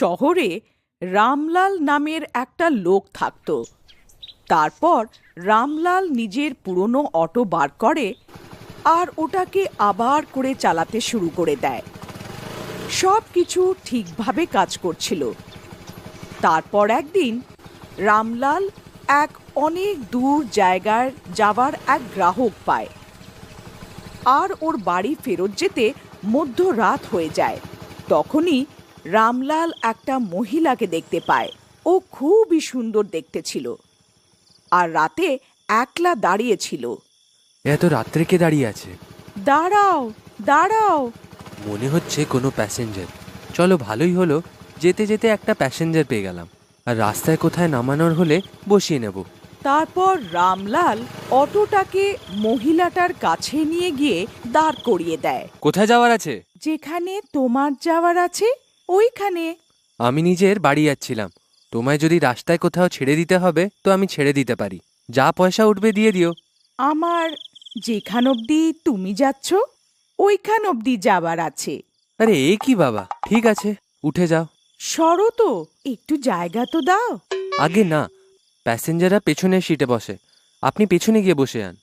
শহরে রামলাল নামের একটা লোক থাকত। তারপর রামলাল নিজের পুরনো অটো বার করে আর ওটাকে আবার করে চালাতে শুরু করে দেয়। সব কিছু ঠিকভাবে কাজ করছিল। তারপর একদিন রামলাল এক অনেক দূর জায়গার যাওয়ার এক গ্রাহক পায়। আর ওর বাড়ি ফেরত যেতে মধ্যরাত হয়ে যায়। তখনই রামলাল একটা মহিলাকে দেখতে পায়। ও খুবই সুন্দর দেখতে ছিল। আর রাতে একলা দাঁড়িয়েছিল এত রাত্রে কে দাঁড়িয়ে আছে? দাঁড়াও দাঁড়াও। মনে হচ্ছে কোনো প্যাসেঞ্জার চলো ভালোই হলো যেতে যেতে একটা প্যাসেঞ্জার পেয়ে গেলাম। আর রাস্তায় কোথায় নামানোর হলে বসিয়ে নেব। তারপর রামলাল অটোটাকে মহিলাটার কাছে নিয়ে গিয়ে দাঁড় করিয়ে দেয়। কোথায় যাওয়ার আছে? যেখানে তোমার যাওয়ার আছে ওইখানে। আমি নিজের বাড়ি যাচ্ছিলাম। তোমায় যদি রাস্তায় কোথাও ছেড়ে দিতে হবে তো আমি ছেড়ে দিতে পারি। যা পয়সা উঠবে দিয়ে দিও। আমার যেখান অবধি তুমি যাচ্ছ ওইখান অবধি যাবার আছে। আরে এ কি বাবা? ঠিক আছে উঠে যাও। সরো তো একটু জায়গা তো দাও। আগে না প্যাসেঞ্জাররা পেছনের সিটে বসে। আপনি পেছনে গিয়ে বসে যান।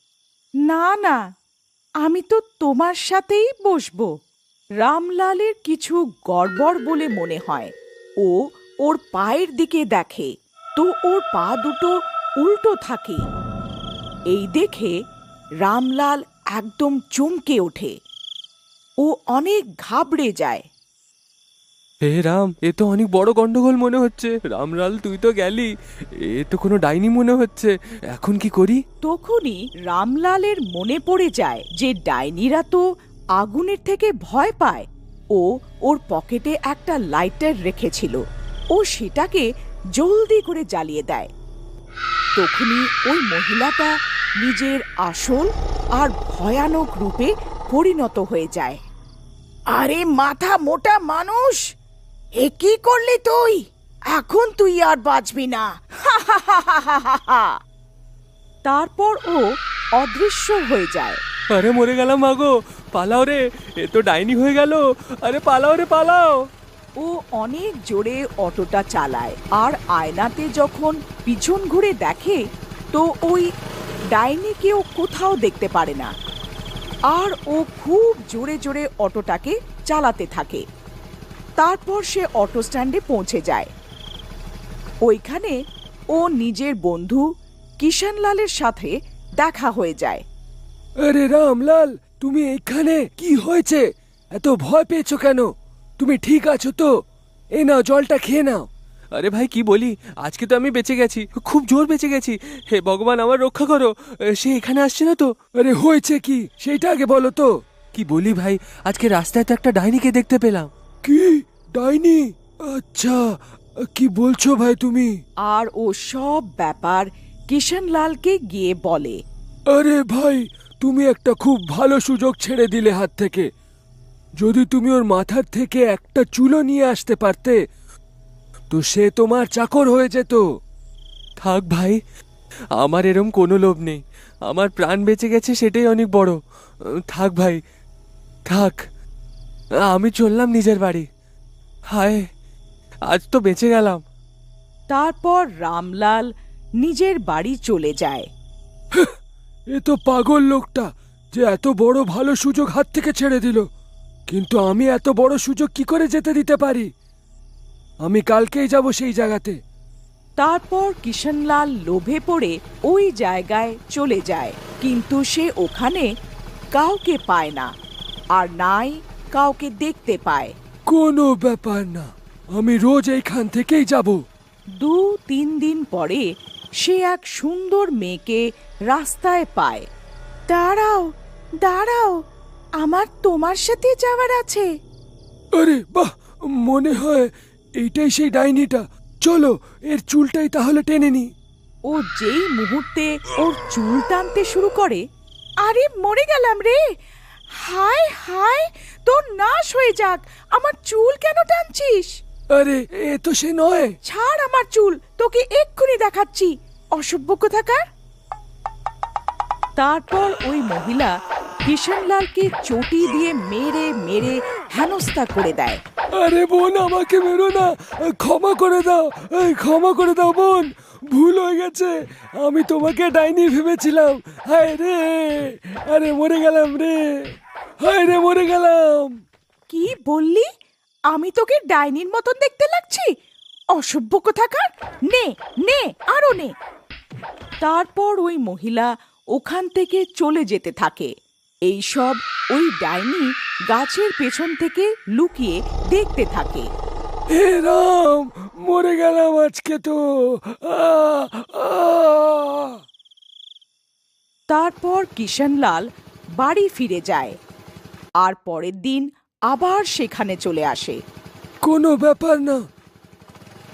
না না আমি তো তোমার সাথেই বসবো। রামলালের কিছু গড়বড় বলে মনে হয়। ও ওর পায়ের দিকে দেখে তো ওর পা দুটো উল্টো থাকে। এই দেখে রামলাল একদম চমকে ওঠে। ও অনেক ঘাবড়ে যায়। হে রাম এ তো অনেক বড় গন্ডগোল মনে হচ্ছে। রামলাল তুই তো গেলি। এ তো কোনো ডাইনি মনে হচ্ছে। এখন কি করি? তখনই রামলালের মনে পড়ে যায় যে ডাইনিরা তো আগুনের থেকে ভয় পায়। ও ওর পকেটে একটা লাইটার রেখেছিল। ও সেটাকে জলদি করে জ্বালিয়ে দেয়। তখনই ওই মহিলাটা নিজের আসল আর ভয়ানক রূপে পরিণত হয়ে যায়। আরে মাথা মোটা মানুষ! এ কি করলি তুই? এখন তুই আর বাঁচবি না। তারপর ও অদৃশ্য হয়ে যায়। আরে মরে গেলাম মাগো পালাও রে, এ তো ডাইনি হয়ে গেল। আরে পালাও রে, পালাও। ও অনেক জোরে অটোটা চালায়, আর আয়নাতে যখন পিছন ঘুরে দেখে, তো ওই ডাইনিকেও কোথাও দেখতে পারে না। আর ও খুব জোরে জোরে অটোটাকে চালাতে থাকে। তারপর সে অটো স্ট্যান্ডে পৌঁছে যায়। ওইখানে ও নিজের বন্ধু কিষানলালের সাথে দেখা হয়ে যায়। আরে রামলাল তুমি এখানে? কি হয়েছে? এত ভয় পেয়েছ কেন? তুমি ঠিক আছো তো? এ নাও জলটা খেয়ে নাও। আরে ভাই কি বলি? আজকে তো আমি বেঁচে গেছি খুব জোর বেঁচে গেছি। হে ভগবান আমার রক্ষা করো। সে এখানে আসছে না তো? আরে হয়েছে কি? সেইটা আগে বলো তো। কি বলি ভাই আজকে রাস্তায় তো একটা ডাইনিকে দেখতে পেলাম। কি? ডাইনি? আচ্ছা কি বলছো ভাই তুমি? আর ও সব ব্যাপার কিষানলালকে গিয়ে বলে। আরে ভাই তুমি একটা খুব ভালো সুযোগ ছেড়ে দিলে হাত থেকে। যদি তুমি ওর মাথার থেকে একটা চুলো নিয়ে আসতে পারতে তো সে তোমার চাকর হয়ে যেত। থাক ভাই আমার এরম কোনো লোভ নেই। আমার প্রাণ বেঁচে গেছে সেটাই অনেক বড়। থাক ভাই থাক। আমি চললাম নিজের বাড়ি। হায় আজ তো বেঁচে গেলাম। তারপর রামলাল নিজের বাড়ি চলে যায়। এ তো পাগল লোকটা যে এত বড় ভালো সুযোগ হাত থেকে ছেড়ে দিল। কিন্তু আমি এত বড় সুযোগ কি করে যেতে দিতে পারি? আমি কালকেই যাব সেই জায়গাতে। তারপর কিষানলাল লোভে পড়ে ওই জায়গায় চলে যায়। কিন্তু সে ওখানে কাউকে পায় না আর নাই কাউকে দেখতে পায়। কোনো ব্যাপার না আমি রোজ এইখান থেকেই যাব। দু তিন দিন পরে সে এক সুন্দর মেয়েকে রাস্তায় পায়। দাঁড়াও দাঁড়াও আমার তোমার সাথে যাওয়ার আছে। আরে বাহ মনে হয় এইটাই সেই ডাইনিটা। চলো এর চুলটাই তাহলে টেনে নি ও যেই মুহূর্তে ওর চুল টানতে শুরু করে আরে মরে গেলাম রে। হায় হায় তোর নাশ হয়ে যাক। আমার চুল কেন টানছিস? আরে এ তো সে নয়। ছাড় আমার চুল তোকে এক্ষুনি দেখাচ্ছি। অসভ্য কোথাকার? তারপর ওই মহিলা কিষানলালকে চটি দিয়ে মেরে মেরে হেনস্থা করে দেয়। আরে বোন আমাকে মেরো না। ক্ষমা করে দাও। এই, ক্ষমা করে দাও বোন। ভুল হয়ে গেছে। আমি তোমাকে ডাইনি ভেবেছিলাম। হায় রে! আরে মরে গেলাম রে। হায় রে মরে গেলাম। কি বললি? আমি তোকে ডাইনির মতন দেখতে লাগছি? অসভ্য কোথাকার? নে নে আরও নে। তারপর ওই মহিলা ওখান থেকে চলে যেতে থাকে। এইসব ওই ডাইনি গাছের পেছন থেকে লুকিয়ে দেখতে থাকে। হে রাম মরে গেলাম আজকে তো। তারপর কিষণলাল বাড়ি ফিরে যায়। আর পরের দিন আবার সেখানে চলে আসে। কোনো ব্যাপার না।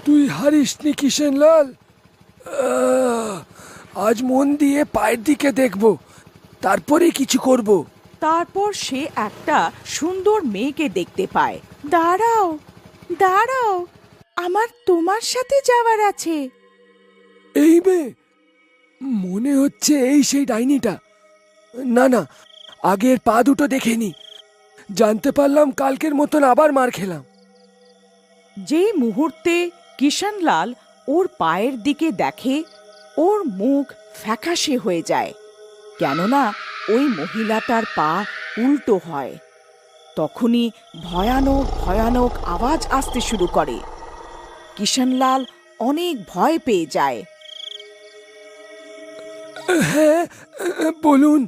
তুই হারিসনি কিষেনলাল? আজ মন দিয়ে পায়ের দিকে দেখব তারপরে কিছু করব। তারপর সে একটা সুন্দর মেয়েকে দেখতে পায়। দাঁড়াও দাঁড়াও আমার তোমার সাথে যাওয়ার আছে। এই মেয়ে মনে হচ্ছে এই সেই ডাইনিটা। না না আগের পা দুটো দেখেনি জানতে পারলাম কালকের মতন আবার মার খেলাম। যে মুহূর্তে কিষণলাল ওর পায়ের দিকে দেখে ওর মুখ ফ্যাকাশে হয়ে যায় কেননা ওই মহিলাটার পা উল্টো হয়। তখনই ভয়ানক ভয়ানক আওয়াজ আসতে শুরু করে। কিষণলাল অনেক ভয় পেয়ে যায়। হ্যাঁ বলুন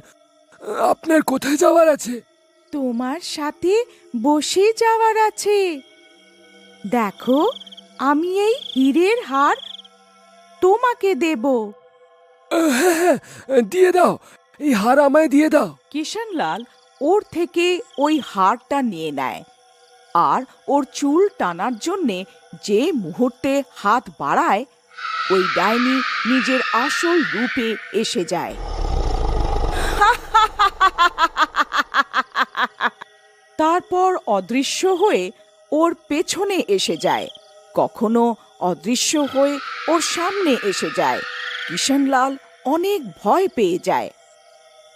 আপনার কোথায় যাওয়ার আছে? তোমার সাথে বসে যাওয়ার আছে। দেখো আমি এই হীরের হার তোমাকে দেব। দিয়ে দাও এই হার আমায় দিয়ে দাও। কিষণলাল ওর থেকে ওই হারটা নিয়ে নেয় আর ওর চুল টানার জন্যে যে মুহূর্তে হাত বাড়ায় ওই ডাইনি নিজের আসল রূপে এসে যায়। তারপর অদৃশ্য হয়ে ওর পেছনে এসে যায়। কখনো অদৃশ্য হয়ে ওর সামনে এসে যায়। কিষণলাল অনেক ভয় পেয়ে যায়।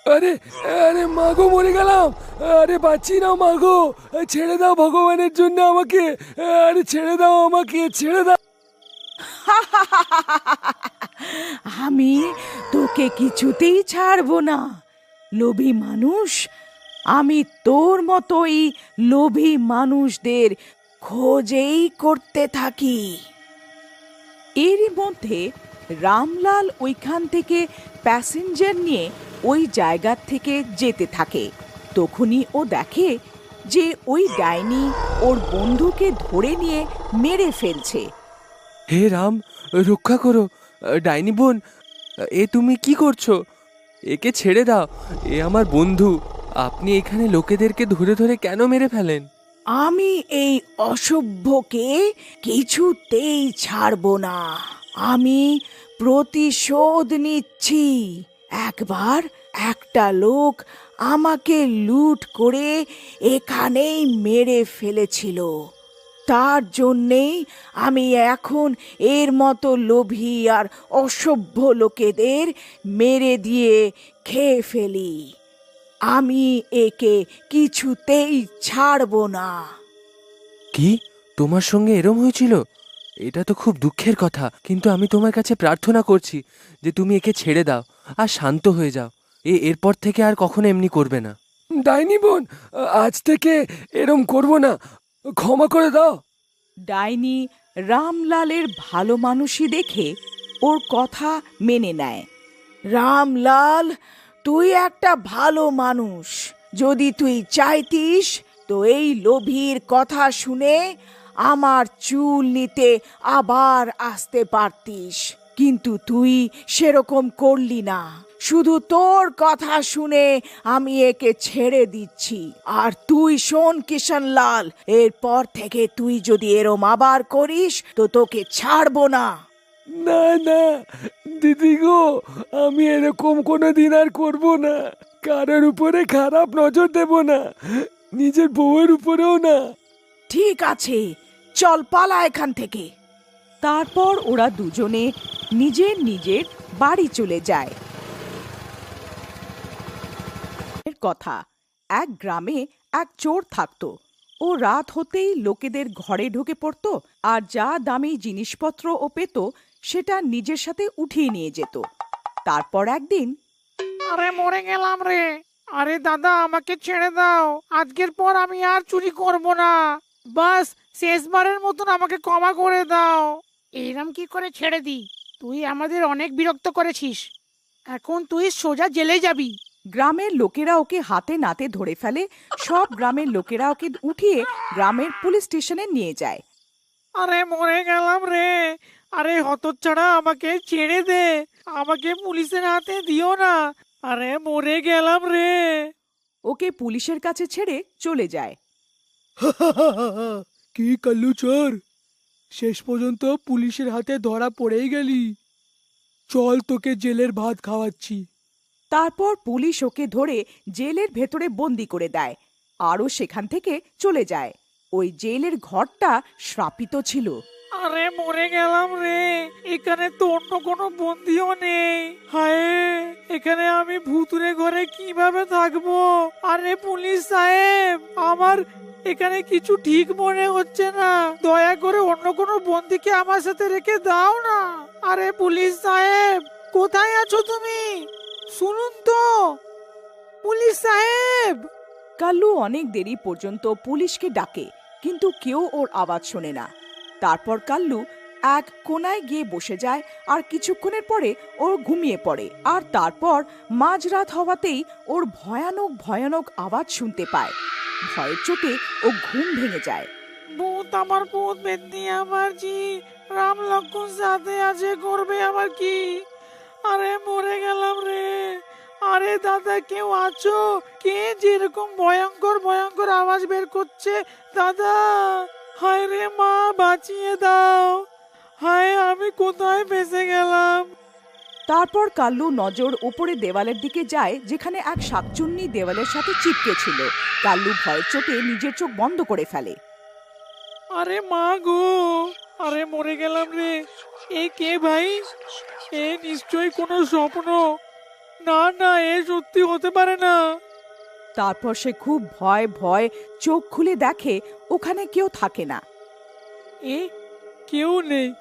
আরে আরে মাগো মরে গেলাম। আরে বাঁচি না মাগো ছেড়ে দাও ভগবানের জন্য আমাকে। আরে ছেড়ে দাও আমাকে ছেড়ে দাও। আমি তোকে কিছুতেই ছাড়বো না। লোভী মানুষ আমি তোর মতোই লোভী মানুষদের খোঁজেই করতে থাকি। এরই মধ্যে রামলাল ওইখান থেকে প্যাসেঞ্জার নিয়ে ওই জায়গার থেকে যেতে থাকে। তখনই ও দেখে যে ওই ডাইনি ওর বন্ধুকে ধরে নিয়ে মেরে ফেলছে। হে রাম, রক্ষা করো, ডাইনি বোন, এ তুমি কি করছ? একে ছেড়ে দাও, এ আমার বন্ধু। আপনি এখানে লোকেদেরকে ধরে ধরে কেন মেরে ফেলেন? আমি এই অসভ্যকে কিছুতেই ছাড়ব না। আমি প্রতিশোধ নিচ্ছি। একবার একটা লোক আমাকে লুট করে এখানেই মেরে ফেলেছিল। তার জন্যেই আমি এখন এর মতো লোভী আর অসভ্য লোকেদের মেরে দিয়ে খেয়ে ফেলি। আমি একে কিছুতেই ছাড়ব না। কি? তোমার সঙ্গে এরম হয়েছিল? এটা তো খুব দুঃখের কথা কিন্তু আমি তোমার কাছে প্রার্থনা করছি যে তুমি একে ছেড়ে দাও আর শান্ত হয়ে যাও। এ এরপর থেকে আর কখনো এমনি করবে না। ডাইনি বোন আজ থেকে এরম করব না। ক্ষমা করে দাও। ডাইনি রামলালের ভালো মানুষই দেখে ওর কথা মেনে নেয়। রামলাল তুই একটা ভালো মানুষ। যদি তুই চাইতিস, তো এই লোভীর কথা শুনে আমার চুল নিতে আবার আসতে পারতিস। কিন্তু তুই সেরকম করলি না। শুধু তোর কথা শুনে আমি একে ছেড়ে দিচ্ছি। আর তুই শোন কিষণলাল এরপর থেকে তুই যদি এরম আবার করিস, তো তোকে ছাড়বো না। না না, দিদি গো, আমি এরকম কোনো দিন আর করব না। কারোর উপরে খারাপ নজর দেব না, নিজের বউয়ের উপরেও না। ঠিক আছে, চল পালা এখান থেকে। তারপর ওরা দুজনে নিজের নিজের বাড়ি চলে যায়। এর কথা, এক গ্রামে এক চোর থাকতো। ও রাত হতেই লোকেদের ঘরে ঢুকে পড়ত, আর যা দামি জিনিসপত্র ও পেত সেটা নিজের সাথে উঠিয়ে নিয়ে যেত। তারপর একদিন আরে মরে গেলাম রে। আরে দাদা আমাকে ছেড়ে দাও। আজকের পর আমি আর চুরি করব না। বাস শেষবারের মতন আমাকে ক্ষমা করে দাও। এইরম কি করে ছেড়ে দি? তুই আমাদের অনেক বিরক্ত করেছিস। এখন তুই সোজা জেলে যাবি। গ্রামের লোকেরা ওকে হাতে নাতে ধরে ফেলে সব গ্রামের লোকেরা ওকে উঠিয়ে গ্রামের পুলিশ স্টেশনে নিয়ে যায়। আরে মরে গেলাম রে। আরে হতচ্ছাড়া আমাকে ছেড়ে দে। আমাকে পুলিশের হাতে দিও না। আরে মরে গেলাম রে। ওকে পুলিশের কাছে ছেড়ে চলে যায়। কি কাল্লু চোর। শেষ পর্যন্ত পুলিশের হাতে ধরা পড়েই গেলি। চল তোকে জেলের ভাত খাওয়াচ্ছি। তারপর পুলিশ ওকে ধরে জেলের ভেতরে বন্দি করে দেয় আরও সেখান থেকে চলে যায়। ওই জেলের ঘরটা শ্রাপিত ছিল। আরে মরে গেলাম রে। এখানে তো অন্য কোনো বন্দিও নেই। হায়, এখানে আমি ভুতুরে ঘরে কীভাবে থাকব? আরে পুলিশ সাহেব, আমার এখানে কিছু ঠিক মনে হচ্ছে না। দয়া করে অন্য কোনো বন্দিকে আমার সাথে রেখে দাও না। আরে পুলিশ সাহেব, কোথায় আছো তুমি? শুনুন তো। পুলিশ সাহেব! কালু অনেক দেরি পর্যন্ত পুলিশকে ডাকে, কিন্তু কেউ ওর আওয়াজ শোনে না। তারপর কাল্লু এক কোনায় গিয়ে বসে যায় আর কিছুক্ষণের পরে ওর ঘুমিয়ে পড়ে। আর তারপর মাঝরাত হওয়াতেই ওর ভয়ানক ভয়ানক আওয়াজ শুনতে পায়। ভয়ের চোখে ও ঘুম ভেঙে যায়। ভূত আমার ভূত বেদনি আমার জি রাম লক্ষণ সাথে আছে, করবে আমার কি? আরে মরে গেলাম রে। আরে দাদা, কেউ আছো? কে যেরকম ভয়ঙ্কর ভয়ঙ্কর আওয়াজ বের করছে? দাদা! হায় রে মা বাঁচিয়ে দাও। হায় আমি কোথায় ফেসে গেলাম? তারপর কাল্লু নজর উপরে দেওয়ালের দিকে যায় যেখানে এক শাকচুন্নি দেওয়ালের সাথে চিপকে ছিল। কাল্লু ভয়ের চোখে নিজের চোখ বন্ধ করে ফেলে। আরে মা গো আরে মরে গেলাম রে। এ কে ভাই? এ নিশ্চয়ই কোনো স্বপ্ন। না না এ সত্যি হতে পারে না। তারপর সে খুব ভয় ভয় চোখ খুলে দেখে ওখানে কেউ থাকে না। এ কেউ নেই।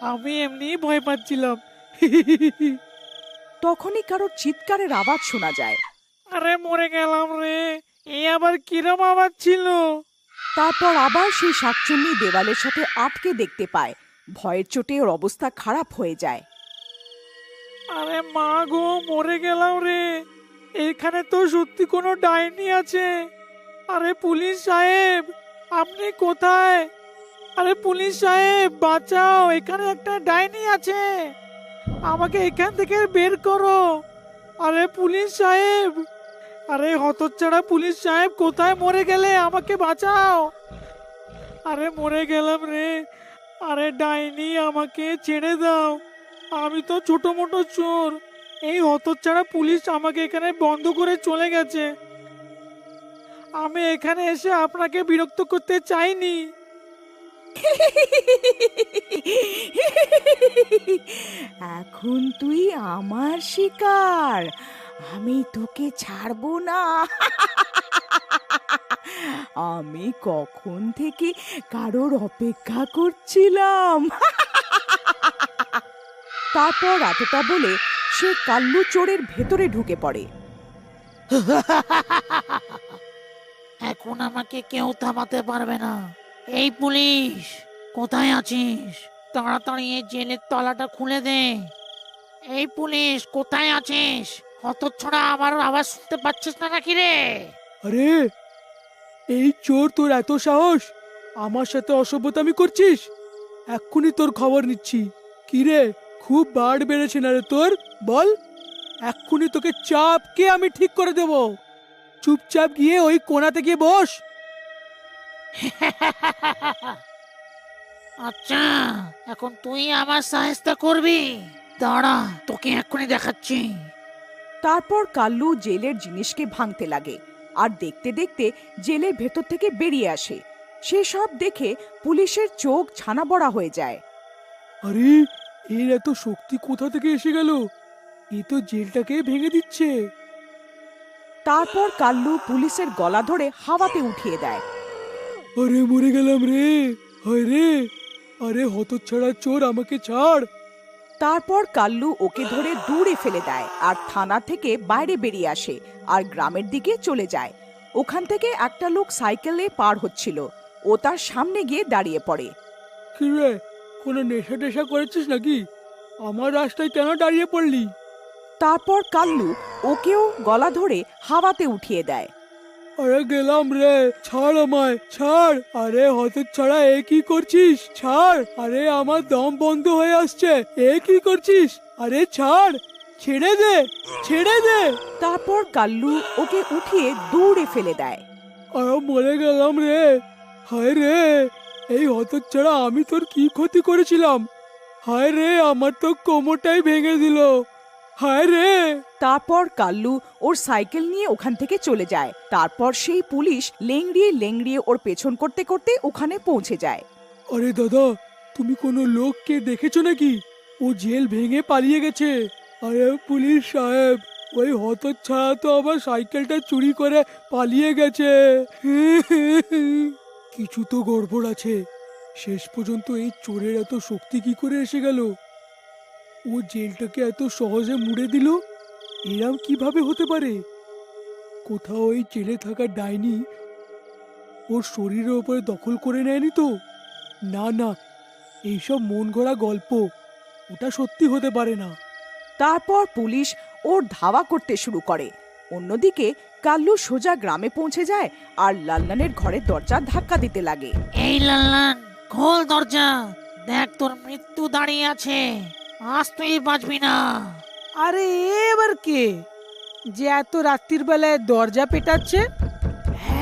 আমি এমনি ভয় পাচ্ছিলাম। তখনই কারোর চিৎকারের আওয়াজ শোনা যায়। আরে মরে গেলাম রে এ আবার কিরম আওয়াজ ছিল? তারপর আবার সেই শাকচুন্নি দেওয়ালের সাথে আটকে দেখতে পায়। ভয়ের চোটে ওর অবস্থা খারাপ হয়ে যায়। আরে মা গো মরে গেলাম রে। এখানে তো সত্যি কোনো ডাইনি আছে। আরে পুলিশ সাহেব, আপনি কোথায়? আরে পুলিশ সাহেব, বাঁচাও, এখানে একটা ডাইনি আছে। আমাকে এখান থেকে বের করো। আরে পুলিশ সাহেব, আরে হতচ্ছাড়া পুলিশ সাহেব, কোথায় মরে গেলে আমাকে বাঁচাও? আরে মরে গেলাম রে। আরে ডাইনি, আমাকে ছেড়ে দাও। আমি তো ছোট মোটো চোর। এই হতচ্ছাড়া পুলিশ আমাকে এখানে বন্ধ করে চলে গেছে। আমি এখানে এসে আপনাকে বিরক্ত করতে চাইনি। এখন তুই আমার শিকার। আমি তোকে ছাড়বো না। আমি কখন থেকে কারোর অপেক্ষা করছিলাম? তারপর এতটা বলে সে কাল্লু চোরের ভেতরে ঢুকে পড়ে। এখন আমাকে কেউ থামাতে পারবে না। এই পুলিশ কোথায় আছিস? তাড়াতাড়ি এই জেলের তলাটা খুলে দে। এই পুলিশ কোথায় আছিস? হতচ্ছড়া আমার আওয়াজ শুনতে পাচ্ছিস না নাকি রে? আরে এই চোর তোর এত সাহস? আমার সাথে অসভ্যতামি করছিস? এক্ষুনি তোর খবর নিচ্ছি। কি রে? খুব বাড় বেড়েছে না রে তোর? বল। এক্ষুনি তোকে চাপকে আমি ঠিক করে দেব। চুপচাপ গিয়ে ওই কোনাতে গিয়ে বস। আচ্ছা এখন তুই আমার সাহায্য করবি। দাঁড়া তোকে এক্ষুনি দেখাচ্ছি। তারপর কাল্লু জেলের জিনিসকে ভাঙতে লাগে আর দেখতে দেখতে জেলের ভেতর থেকে বেরিয়ে আসে। সে সব দেখে পুলিশের চোখ ছানা বড়া হয়ে যায়। আরে এর এত শক্তি কোথা থেকে এসে গেল? এ তো জেলটাকে ভেঙে দিচ্ছে। তারপর কাল্লু পুলিশের গলা ধরে হাওয়াতে উঠিয়ে দেয়। আরে মরে গেলাম রে। হায় রে। আরে হতচ্ছাড়া চোর আমাকে ছাড়। তারপর কাল্লু ওকে ধরে দূরে ফেলে দেয় আর থানা থেকে বাইরে বেরিয়ে আসে আর গ্রামের দিকে চলে যায়। ওখান থেকে একটা লোক সাইকেলে পার হচ্ছিল। ও তার সামনে গিয়ে দাঁড়িয়ে পড়ে। কি রে? কোনো নেশা টেশা করেছিস নাকি? আমার রাস্তায় কেন দাঁড়িয়ে পড়লি? তারপর কাল্লু ওকেও গলা ধরে হাওয়াতে উঠিয়ে দেয়। আরে গেলাম রে ছাড় আমায় ছাড়। আরে হতচ্ছাড়া এ কি করছিস? ছাড়। আরে আমার দম বন্ধ হয়ে আসছে এ কি করছিস? আরে ছাড় ছেড়ে দে ছেড়ে দে। তারপর কাল্লু ওকে উঠিয়ে দৌড়ে ফেলে দেয়। আরে মরে গেলাম রে হায় রে। এই হতচ্ছাড়া আমি তোর কি ক্ষতি করেছিলাম? হায় রে আমার তো কোমরটাই ভেঙে দিল। হায় রে। তারপর কাল্লু ওর সাইকেল নিয়ে ওখান থেকে চলে যায়। তারপর সেই পুলিশ লেংড়িয়ে লেংড়িয়ে ওর পেছন করতে করতে ওখানে পৌঁছে যায়। আরে দাদা তুমি কোনো লোককে দেখেছ নাকি? ও জেল ভেঙে পালিয়ে গেছে। আরে পুলিশ সাহেব ওই হতচ্ছাড়া তো আবার সাইকেলটা চুরি করে পালিয়ে গেছে। কিছু তো গড়বড় আছে। শেষ পর্যন্ত এই চোরের এত শক্তি কি করে এসে গেল? ও জেলটাকে এত সহজে মুড়ে দিল? এরাম কীভাবে হতে পারে? কোথাও ওই জেলে থাকা ডাইনি ওর শরীরের ওপরে দখল করে নেয়নি তো? না না, এইসব মন গড়া গল্প, ওটা সত্যি হতে পারে না। তারপর পুলিশ ওর ধাওয়া করতে শুরু করে। অন্যদিকে কাল্লু সোজা গ্রামে পৌঁছে যায় আর লাল্লানের ঘরের দরজা ধাক্কা দিতে লাগে। এই লাল্লান খোল দরজা। দেখ তোর মৃত্যু দাঁড়িয়ে আছে। আজ তুই বাঁচবি না। আরে এবার কে? যে এত রাত্রির বেলায় দরজা পেটাচ্ছে?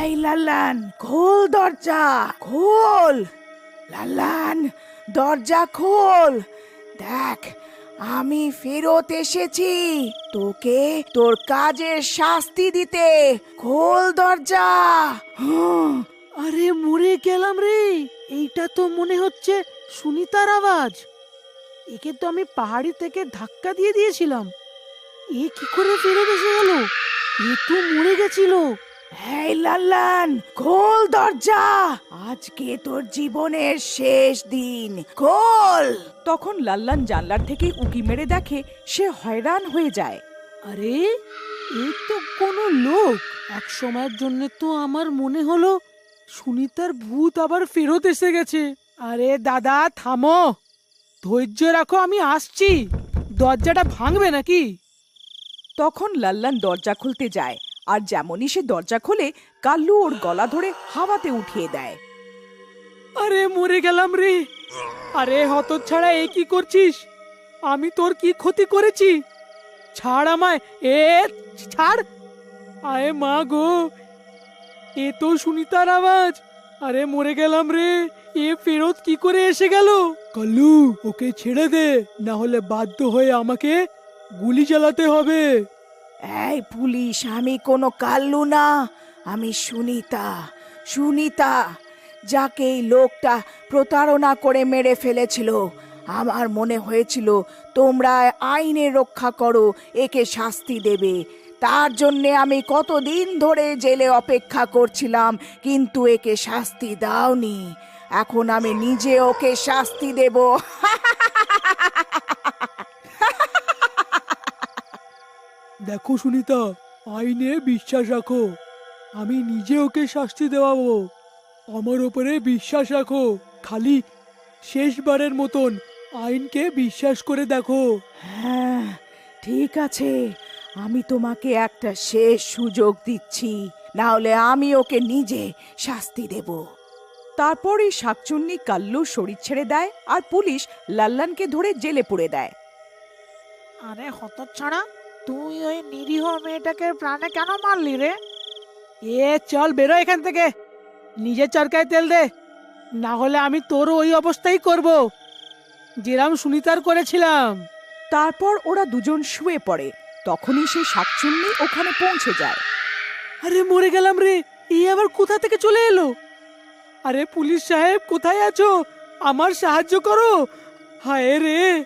এই লাল্লান খোল দরজা খোল। লাল্লান দরজা খোল। দেখ আমি ফেরত এসেছি। তোকে তোর কাজের শাস্তি দিতে। খোল দরজা। আরে মরে গেলাম রে। এইটা তো মনে হচ্ছে সুনিতার আওয়াজ। একে তো আমি পাহাড়ি থেকে ধাক্কা দিয়ে দিয়েছিলাম। এ কি করে ফেরত এসে গেল? এ তো মরে গেছিল। এই লাল্লান খোল দরজা। আজকে তোর জীবনের শেষ দিন। খোল। তখন লাল্লান জানলার থেকে উকি মেরে দেখে সে হয়রান হয়ে যায়। আরে এ তো কোনো লোক। এক সময়ের জন্য তো আমার মনে হলো সুনিতার ভূত আবার ফেরত এসে গেছে। আরে দাদা থামো। ধৈর্য রাখো আমি আসছি। দরজাটা ভাঙবে নাকি? তখন লাল্লান দরজা খুলতে যায়। আর যেমনই সে দরজা খোলে, কাল্লু ওর গলা ধরে হাওয়াতে উঠিয়ে দেয়। আরে, মরে গেলাম রে। আরে হত ছাড়া এ কি করছিস? আমি তোর কি ক্ষতি করেছি? ছাড় আমায়, এ, ছাড়। আরে, মা গো, এ তো সুনিতার আওয়াজ। আরে, মরে গেলাম রে। এ ফেরত কি করে এসে গেল? কাল্লু, ওকে ছেড়ে দে, না হলে বাধ্য হয়ে আমাকে গুলি চালাতে হবে। এই পুলিশ, আমি কোনো কাল্লু না। আমি সুনিতা সুনিতা, যাকে এই লোকটা প্রতারণা করে মেরে ফেলেছিল। আমার মনে হয়েছিল, তোমরা আইনে রক্ষা করো, একে শাস্তি দেবে। তার জন্যে আমি কতদিন ধরে জেলে অপেক্ষা করছিলাম, কিন্তু একে শাস্তি দাওনি। এখন আমি নিজে ওকে শাস্তি দেব। দেখো সুনিতা আইনে বিশ্বাস রাখো। আমি নিজে ওকে শাস্তি দেওয়াবো। আমার ওপরে বিশ্বাস রাখো। খালি শেষবারের মতন আইনকে বিশ্বাস করে দেখো। হ্যাঁ ঠিক আছে। আমি তোমাকে একটা শেষ সুযোগ দিচ্ছি। না হলে আমি ওকে নিজে শাস্তি দেব। তারপর এই শাকচুন্নি কাল্লুর শরীর ছেড়ে দেয় আর পুলিশ লাল্লানকে ধরে জেলে পুরে দেয়। আরে হতচ্ছাড়া তুই ওই নিরীহ মেয়েটাকে প্রাণে কেন মারলি রে? এ চল বেরো এখান থেকে। নিজের চরকায় তেল দে। না হলে আমি তোরও ওই অবস্থাই করব। যেরাম সুনিতার করেছিলাম। তারপর ওরা দুজন শুয়ে পড়ে। তখনই সেই শাকচুন্নি ওখানে পৌঁছে যায়। আরে মরে গেলাম রে। এই আবার কোথা থেকে চলে এলো? আরে পুলিশ সাহেব কোথায় আছো? আমার সাহায্য করো। হায় রে!